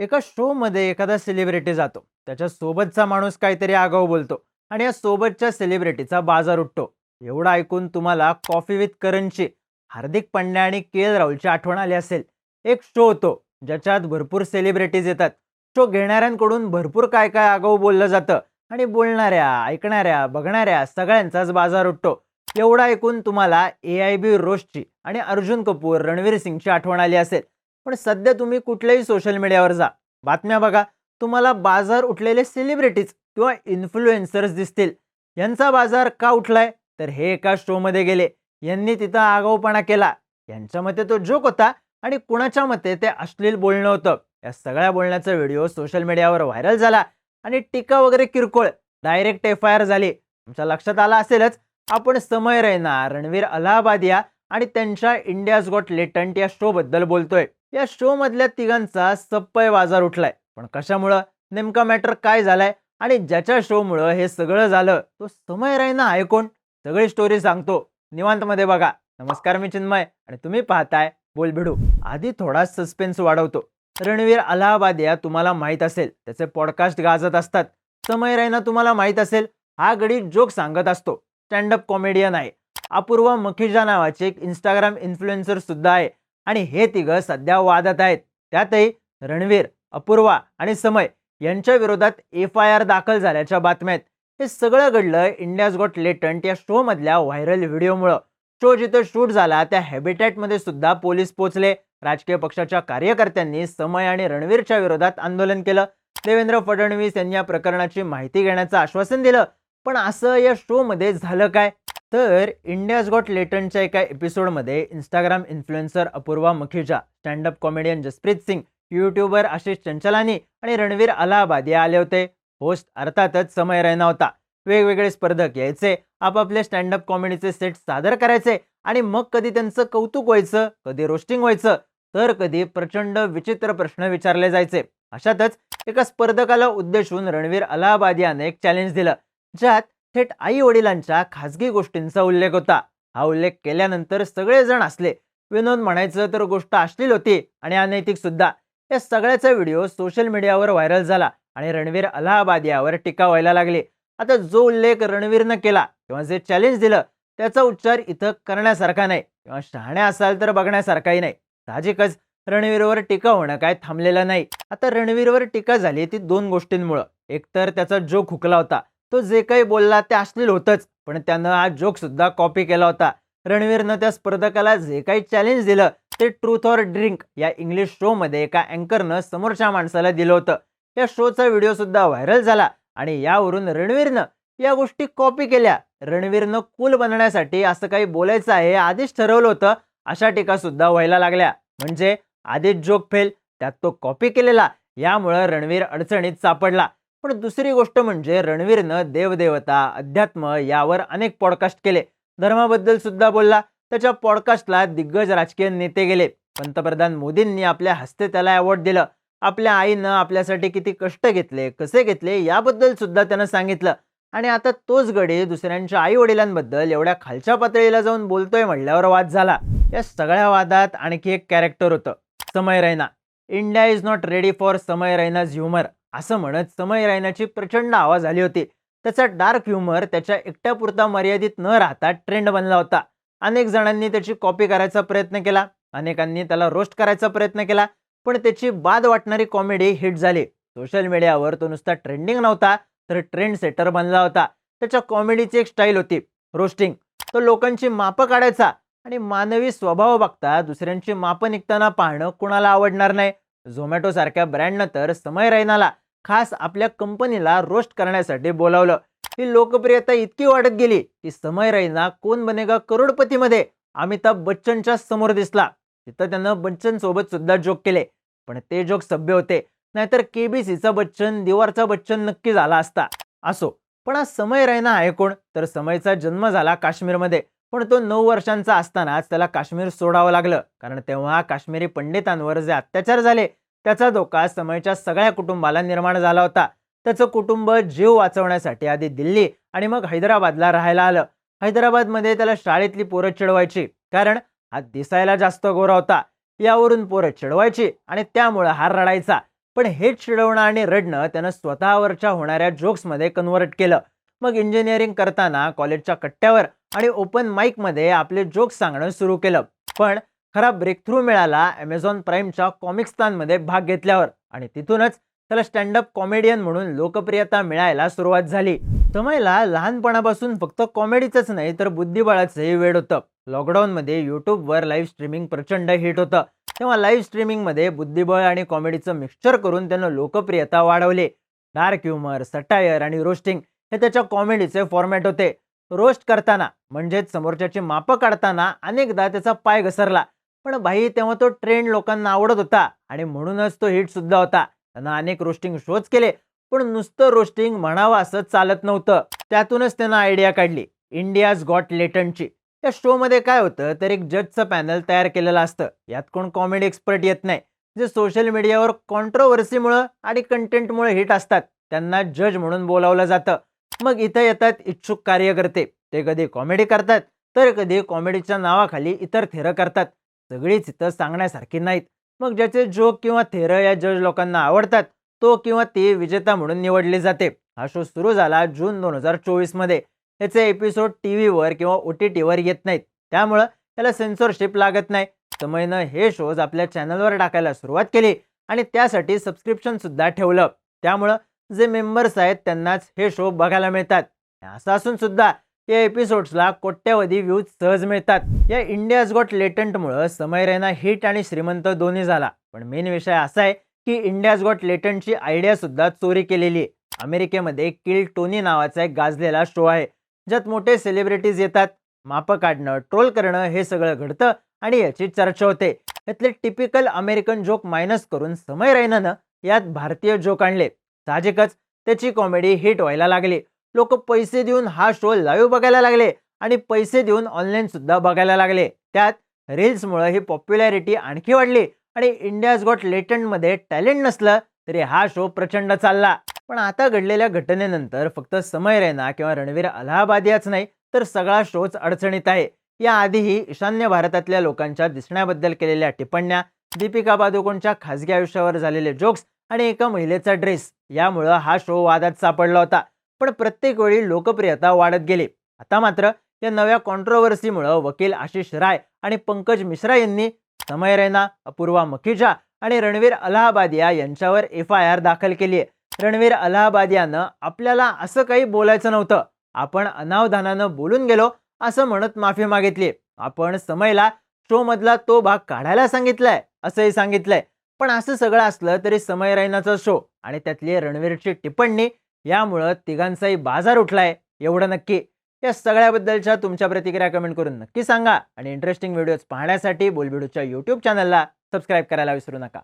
एका शोमध्ये एखादा सेलिब्रिटी जातो. त्याच्या सोबतचा माणूस काहीतरी आगाऊ बोलतो आणि या सोबतच्या सेलिब्रिटीचा बाजार उठतो. एवढं ऐकून तुम्हाला कॉफी विथ करणची हार्दिक पांड्या आणि के एल राहुलची आठवण आली असेल. एक शो होतो ज्याच्यात भरपूर सेलिब्रिटीज येतात. शो घेणाऱ्यांकडून भरपूर काय काय आगाऊ बोललं जातं आणि बोलणाऱ्या ऐकणाऱ्या बघणाऱ्या सगळ्यांचाच बाजार उठतो. एवढं ऐकून तुम्हाला ए आय बी रोशची आणि अर्जुन कपूर रणवीर सिंगची आठवण आली असेल. पण सध्या तुम्ही कुठल्याही सोशल मीडियावर जा. बातम्या बघा. तुम्हाला बाजार उठलेले सेलिब्रिटीज किंवा इन्फ्लुएन्सर्स दिसतील. यांचा बाजार का उठलाय? तर हे एका शोमध्ये गेले. यांनी तिथं आगाऊपणा केला. यांच्या मते तो जोक होता आणि कुणाच्या मते ते अश्लील बोलणं होतं. या सगळ्या बोलण्याचा व्हिडिओ सोशल मीडियावर व्हायरल झाला आणि टीका वगैरे किरकोळ डायरेक्ट एफ आय आर झाली. तुमच्या लक्षात आलं असेलच आपण समय रैना रणवीर अलाहाबादिया आणि त्यांच्या इंडियाज गॉट लेटंट या शोबद्दल बोलतोय. या शो मधल्या तिघांचा सप्पय बाजार उठलाय. पण कशामुळं? नेमका मॅटर काय झालाय? आणि ज्याच्या शोमुळं हे सगळं झालं तो समय राईना आहे कोण? सगळी स्टोरी सांगतो. निवांत मध्ये बघा. नमस्कार मी चिन्मय आणि तुम्ही पाहताय बोल भिडू आधी थोडा सस्पेन्स वाढवतो. रणवीर अलाहाबाद या तुम्हाला माहीत असेल. त्याचे पॉडकास्ट गाजत असतात. समय राईना तुम्हाला माहीत असेल. हा गडी जोक सांगत असतो. स्टँडअप कॉमेडियन आहे. अपूर्वा मखिजा नावाचे एक इंस्टाग्राम इन्फ्लुएन्सर सुद्धा आहे. आणि हे तिघं सध्या वादात आहेत. त्यातही रणवीर अपूर्वा आणि समय यांच्या विरोधात एफ आय आर दाखल झाल्याच्या बातम्या आहेत. हे सगळं घडलं इंडियाज गॉट लेटंट या शो मधल्या व्हायरल व्हिडिओमुळं. शो जिथं शूट झाला त्या हॅबिटॅटमध्ये सुद्धा पोलीस पोहोचले. राजकीय पक्षाच्या कार्यकर्त्यांनी समय आणि रणवीरच्या विरोधात आंदोलन केलं. देवेंद्र फडणवीस यांनी या प्रकरणाची माहिती घेण्याचं आश्वासन दिलं. पण असं या शो मध्ये झालं काय? तर इंडियाज गॉट लेटनच्या एका एपिसोडमध्ये Instagram influencer Apoorva Makhija standup comedian Jaspreet Singh YouTuber Ashish Chanchlani आणि रणवीर अलाहाबादी आले होते. होस्ट अर्थातच समय रैना होता. वेगवेगळे स्पर्धक यायचे आपापले स्टँडअप कॉमेडीचे सेट सादर करायचे आणि मग कधी त्यांचं कौतुक व्हायचं कधी रोस्टिंग व्हायचं तर कधी प्रचंड विचित्र प्रश्न विचारले जायचे. अशातच एका स्पर्धकाला उद्देशून रणवीर अलाहाबादियाने एक चॅलेंज दिलं ज्यात थेट आई वडिलांच्या खासगी गोष्टींचा उल्लेख होता. हा उल्लेख केल्यानंतर सगळेजण असले विनोद म्हणायचं तर गोष्ट अश्लील होती आणि अनैतिक सुद्धा. या सगळ्याचा व्हिडिओ सोशल मीडियावर व्हायरल झाला आणि रणवीर अलाहाबाद यावर टीका व्हायला लागली. आता जो उल्लेख रणवीरनं केला किंवा जे चॅलेंज दिलं त्याचा उच्चार इथं करण्यासारखा नाही किंवा शहाण्या असाल तर बघण्यासारखाही नाही. साहजिकच रणवीरवर टीका होणं काय थांबलेलं नाही. आता रणवीरवर टीका झाली ती दोन गोष्टींमुळं. एकतर त्याचा जोक हुकला होता तो जे काही बोलला ते अश्लील होतंच. पण त्यानं हा जोक सुद्धा कॉपी केला होता. रणवीरनं त्या स्पर्धकाला जे काही चॅलेंज दिलं ते ट्रूथ ऑर ड्रिंक या इंग्लिश शो मध्ये एका अँकरनं समोरच्या माणसाला दिलं होतं. या शोचा व्हिडिओ सुद्धा व्हायरल झाला आणि यावरून रणवीरनं या गोष्टी कॉपी केल्या. रणवीरनं कूल बनण्यासाठी असं काही बोलायचं आहे आधीच ठरवलं होतं. अशा टीका सुद्धा व्हायला लागल्या. म्हणजे आधीच जोक फेल त्यात तो कॉपी केलेला. यामुळं रणवीर अडचणीत सापडला. पण दुसरी गोष्ट म्हणजे रणवीरनं देवदेवता अध्यात्म यावर अनेक पॉडकास्ट केले. धर्माबद्दल सुद्धा बोलला. त्याच्या पॉडकास्टला दिग्गज राजकीय नेते गेले. पंतप्रधान मोदींनी आपल्या हस्ते त्याला अवॉर्ड दिलं. आपल्या आईनं आपल्यासाठी किती कष्ट घेतले कसे घेतले याबद्दल सुद्धा त्यानं सांगितलं. आणि आता तोच गडी दुसऱ्यांच्या आई वडिलांबद्दल एवढ्या खालच्या पातळीला जाऊन बोलतोय म्हणल्यावर वाद झाला. या सगळ्या वादात आणखी एक कॅरेक्टर होतं Samay Raina. India is not ready for Samay Raina's humour असं म्हणत समय रायनाची प्रचंड आवाज आली होती. त्याचा डार्क ह्युमर त्याच्या एकट्यापुरता मर्यादित न राहता ट्रेंड बनला होता. अनेक जणांनी त्याची कॉपी करायचा प्रयत्न केला. अनेकांनी त्याला रोस्ट करायचा प्रयत्न केला. पण त्याची बाद वाटणारी कॉमेडी हिट झाली. सोशल मीडियावर तो नुसता ट्रेंडिंग नव्हता तर ट्रेंड सेटर बनला होता. त्याच्या कॉमेडीची एक स्टाईल होती. रोस्टिंग. तो लोकांची मापं काढायचा आणि मानवी स्वभाव बघता दुसऱ्यांची मापं निघताना पाहणं कुणाला आवडणार नाही. झोमॅटो सारख्या ब्रँडनं तर समय रायनाला खास आपल्या कंपनीला रोस्ट करण्यासाठी बोलावलं. ही लोकप्रियता इतकी वाढत गेली की समय रैना कोण बनेगा करोडपतीमध्ये. अमिताभ बच्चनच्या समोर दिसला. तिथं त्यानं बच्चन सोबत सुद्धा जोक केले. पण ते जोक सभ्य होते. नाहीतर केबीसीचा बच्चन दिवारचा बच्चन नक्की झाला असता. असो. पण आज समय रैना आहे कोण? तर समयचा जन्म झाला काश्मीरमध्ये. पण तो नऊ वर्षांचा असतानाच त्याला काश्मीर सोडावं लागलं. कारण तेव्हा काश्मीरी पंडितांवर जे अत्याचार झाले त्याचा धोका समयच्या सगळ्या कुटुंबाला निर्माण झाला होता. त्याचं कुटुंब जीव वाचवण्यासाठी आधी दिल्ली आणि मग हैदराबादला राहायला आलं. हैदराबादमध्ये त्याला शाळेतली पोरं चिडवायची कारण हा दिसायला जास्त गोरा होता. यावरून पोरं चिडवायची आणि त्यामुळं हार रडायचा. पण हेच चिडवणं आणि रडणं त्यानं स्वतःवरच्या होणाऱ्या जोक्समध्ये कन्व्हर्ट केलं. मग इंजिनिअरिंग करताना कॉलेजच्या कट्ट्यावर आणि ओपन माईकमध्ये आपले जोक्स सांगणं सुरू केलं. पण खरा ब्रेक थ्रू मिळाला ॲमेझॉन प्राईमच्या कॉमिक्सतानमध्ये भाग घेतल्यावर. आणि तिथूनच त्याला स्टँडअप कॉमेडियन म्हणून लोकप्रियता मिळायला सुरुवात झाली. तमयला लहानपणापासून फक्त कॉमेडीचंच नाही तर बुद्धिबळाचंही वेळ होतं. लॉकडाऊनमध्ये यूट्यूबवर लाईव्ह स्ट्रीमिंग प्रचंड हिट होतं. तेव्हा लाईव्ह स्ट्रीमिंगमध्ये बुद्धिबळ आणि कॉमेडीचं मिक्सचर करून त्यानं लोकप्रियता वाढवली. डार्क ह्युमर सटायर आणि रोस्टिंग हे त्याच्या कॉमेडीचे फॉर्मॅट होते. रोस्ट करताना म्हणजेच समोरच्याची मापं काढताना अनेकदा त्याचा पाय घसरला. पण भाई तेव्हा तो ट्रेंड लोकांना आवडत होता आणि म्हणूनच तो हिट सुद्धा होता. त्यांना अनेक रोस्टिंग शोज केले पण नुसतं रोस्टिंग म्हणावं असं चालत नव्हतं. त्यातूनच त्यांना आयडिया काढली. इंडियाज गॉट लेटनची त्या शोमध्ये काय होतं तर एक जजचं पॅनल तयार केलेलं असतं. यात कोण कॉमेडी एक्सपर्ट येत नाही. जे सोशल मीडियावर कॉन्ट्रोवर्सीमुळं आणि कंटेंटमुळे हिट असतात त्यांना जज म्हणून बोलावलं जातं. मग इथं येतात इच्छुक कार्यकर्ते. ते कधी कॉमेडी करतात तर कधी कॉमेडीच्या नावाखाली इतर थेरं करतात. सगळीच इथं सांगण्यासारखी नाहीत. मग ज्याचे जोक किंवा थेर या जज लोकांना आवडतात तो किंवा ती विजेता म्हणून निवडली जाते. हा शो सुरू झाला जून दोन हजार चोवीसमध्ये. याचे एपिसोड टी व्हीवर किंवा ओ टी टीवर येत नाहीत. त्यामुळं त्याला सेन्सॉरशिप लागत नाही. समयनं हे शोज आपल्या चॅनलवर टाकायला सुरुवात केली आणि त्यासाठी सबस्क्रिप्शन सुद्धा ठेवलं. त्यामुळं जे मेंबर्स आहेत त्यांनाच हे शो बघायला मिळतात. असं असून सुद्धा या एपिसोड्सला कोट्यवधी व्ह्यूज सहज मिळतात. या इंडियाज गॉट लेटंटमुळं समय रैना हिट आणि श्रीमंत दोन्ही झाला. पण मेन विषय असा आहे की इंडियाज गॉट लेटंटची आयडिया सुद्धा चोरी केलेली आहे. अमेरिकेमध्ये किल टोनी नावाचा एक गाजलेला शो आहे. ज्यात मोठे सेलिब्रिटीज येतात. मापं काढणं ट्रोल करणं हे सगळं घडतं आणि याची चर्चा होते. यातले टिपिकल अमेरिकन जोक मायनस करून समय रैनानं यात भारतीय जोक आणले. साहजिकच त्याची कॉमेडी हिट व्हायला लागली. लोक पैसे देऊन हा शो लाईव्ह बघायला लागले आणि पैसे देऊन ऑनलाईन सुद्धा बघायला लागले. त्यात रील्समुळे ही पॉप्युलॅरिटी आणखी वाढली आणि इंडियाज गॉट लेटंटमध्ये टॅलेंट नसलं तरी हा शो प्रचंड चालला. पण आता घडलेल्या घटनेनंतर फक्त समय रैना किंवा रणवीर अलाहाबाद याच नाही तर सगळा शोच अडचणीत आहे. याआधीही ईशान्य भारतातल्या लोकांच्या दिसण्याबद्दल केलेल्या टिप्पण्या दीपिका पादुकोणच्या खासगी आयुष्यावर झालेले जोक्स आणि एका महिलेचा ड्रेस यामुळं हा शो वादात सापडला होता. पण प्रत्येक वेळी लोकप्रियता वाढत गेली. आता मात्र या नव्या कॉन्ट्रोवर्सीमुळं वकील आशिष राय आणि पंकज मिश्रा यांनी समय रैना अपूर्वा मखिजा आणि रणवीर अलाहाबादिया यांच्यावर एफ आय आर दाखल केली आहे. रणवीर अलाहाबादियानं आपल्याला असं काही बोलायचं नव्हतं. आपण अनावधानानं बोलून गेलो असं म्हणत माफी मागितली. आपण समयला शो मधला तो भाग काढायला सांगितलाय असंही सांगितलंय. पण असं सगळं असलं तरी समय रैनाचा शो आणि त्यातली रणवीरची टिप्पणी यामुळं तिघांचाही बाजार उठलाय एवढं नक्की. या सगळ्याबद्दलच्या तुमच्या प्रतिक्रिया कमेंट करून नक्की सांगा आणि इंटरेस्टिंग व्हिडिओज पाहण्यासाठी बोलबिडूच्या यूट्यूब चॅनलला सबस्क्राईब करायला विसरू नका.